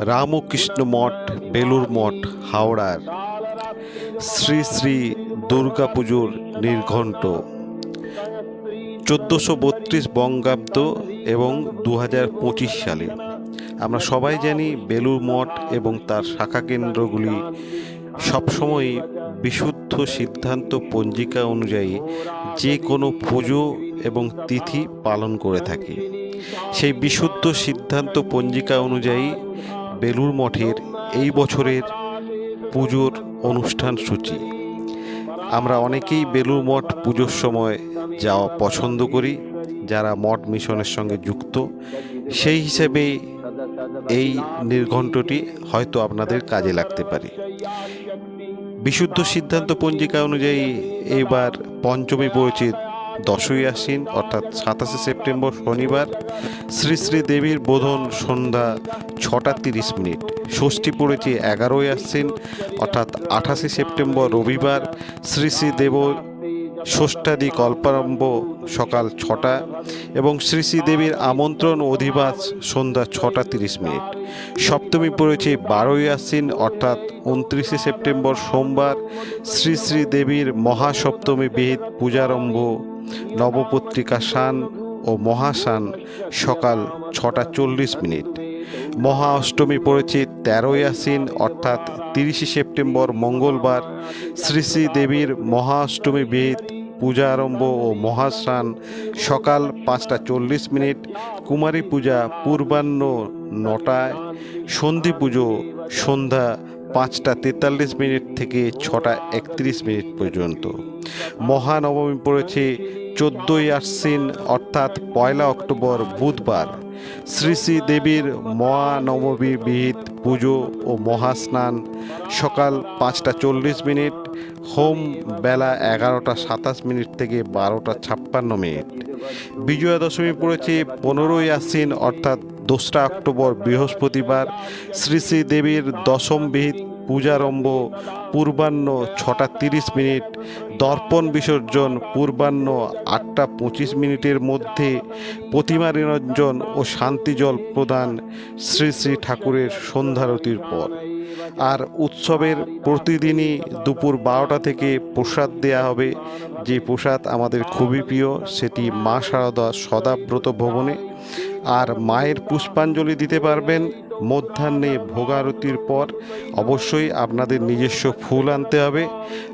রামকৃষ্ণ মঠ বেলুর মঠ, হাওড়ার শ্রী শ্রী দুর্গা পুজোর নির্ঘণ্ট। চোদ্দোশো বত্রিশ বঙ্গাব্দ এবং দু পঁচিশ সালে। আমরা সবাই জানি বেলুর মঠ এবং তার শাখা কেন্দ্রগুলি সবসময়ই বিশুদ্ধ সিদ্ধান্ত পঞ্জিকা অনুযায়ী যে কোনো পুজো এবং তিথি পালন করে থাকে। সেই বিশুদ্ধ সিদ্ধান্ত পঞ্জিকা অনুযায়ী বেলুর মঠের এই বছরের পুজোর অনুষ্ঠান সূচি। আমরা অনেকেই বেলুর মঠ পুজোর সময় যাওয়া পছন্দ করি, যারা মঠ মিশনের সঙ্গে যুক্ত। সেই হিসেবে এই নির্ঘণ্টটি হয়তো আপনাদের কাজে লাগতে পারে। বিশুদ্ধ সিদ্ধান্ত পঞ্জিকা অনুযায়ী এবার পঞ্চমী পড়েছে দশই আশ্বিন, অর্থাৎ সাতাশে সেপ্টেম্বর শনিবার, শ্রী শ্রী দেবীর বোধন সন্ধ্যা ছটা তিরিশ মিনিট। ষষ্ঠী পড়েছে এগারোই আশ্বিন, অর্থাৎ আঠাশে সেপ্টেম্বর রবিবার, শ্রী শ্রী দেব ষষ্ঠাদি কল্পারম্ভ সকাল ছটা এবং শ্রী শ্রী দেবীর আমন্ত্রণ অধিবাস সন্ধ্যা ছটা তিরিশ মিনিট। সপ্তমী পড়েছে বারোই আশ্বিন, অর্থাৎ উনত্রিশে সেপ্টেম্বর সোমবার, শ্রী শ্রী দেবীর মহাসপ্তমী বিহিত পূজারম্ভ নবপত্রিকা সান ও মহাসান সকাল ছটা চল্লিশ মিনিট। মহা অষ্টমী পড়েছে তেরোই আশ্বিন অর্থাৎ তিরিশে সেপ্টেম্বর মঙ্গলবার। শ্রী শ্রী দেবীর মহা অষ্টমী বিহিত, পূজা আরম্ভ ও মহাস্নান সকাল পাঁচটা চল্লিশ মিনিট। কুমারী পূজা পূর্বাহ্ন নটায়। সন্ধি পুজো সন্ধ্যা পাঁচটা তেতাল্লিশ মিনিট থেকে ছটা একত্রিশ মিনিট পর্যন্ত। মহানবমী পড়েছে চোদ্দোই আশ্বিন, অর্থাৎ পয়লা অক্টোবর বুধবার। শ্রী শ্রী দেবীর মহানবমী বিহিত পুজো ও মহাস্নান সকাল পাঁচটা চল্লিশ মিনিট, হোম বেলা এগারোটা সাতাশ মিনিট থেকে বারোটা ছাপ্পান্ন মিনিট। বিজয়া দশমী পড়েছে পনেরোই আশ্বিন, অর্থাৎ দোসরা অক্টোবর বৃহস্পতিবার। শ্রী শ্রী দেবীর দশম বিহিত পূজারম্ভ পূর্বাহ্ন ছটা তিরিশ মিনিট। দর্পণ বিসর্জন পূর্বাহ্ন আটটা পঁচিশ মিনিটের মধ্যে। প্রতিমা নিরঞ্জন ও শান্তি জল প্রদান শ্রী শ্রী ঠাকুরের সন্ধ্যারতির পর। আর উৎসবের প্রতিদিনই দুপুর বারোটা থেকে প্রসাদ দেয়া হবে। যে প্রসাদ আমাদের খুবই প্রিয়, সেটি মা শারদা সদাব্রত ভবনে। আর মায়ের পুষ্পাঞ্জলি দিতে পারবেন মধ্যাহ্নে ভোগারতির পর। অবশ্যই আপনাদের নিজস্ব ফুল আনতে হবে।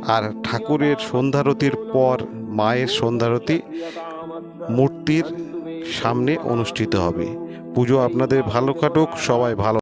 আর ঠাকুরের সন্ধ্যারতির পর মায়ের সন্ধ্যারতি মূর্তির সামনে অনুষ্ঠিত হবে। পুজো আপনাদের ভালো কাটুক, সবাই ভালো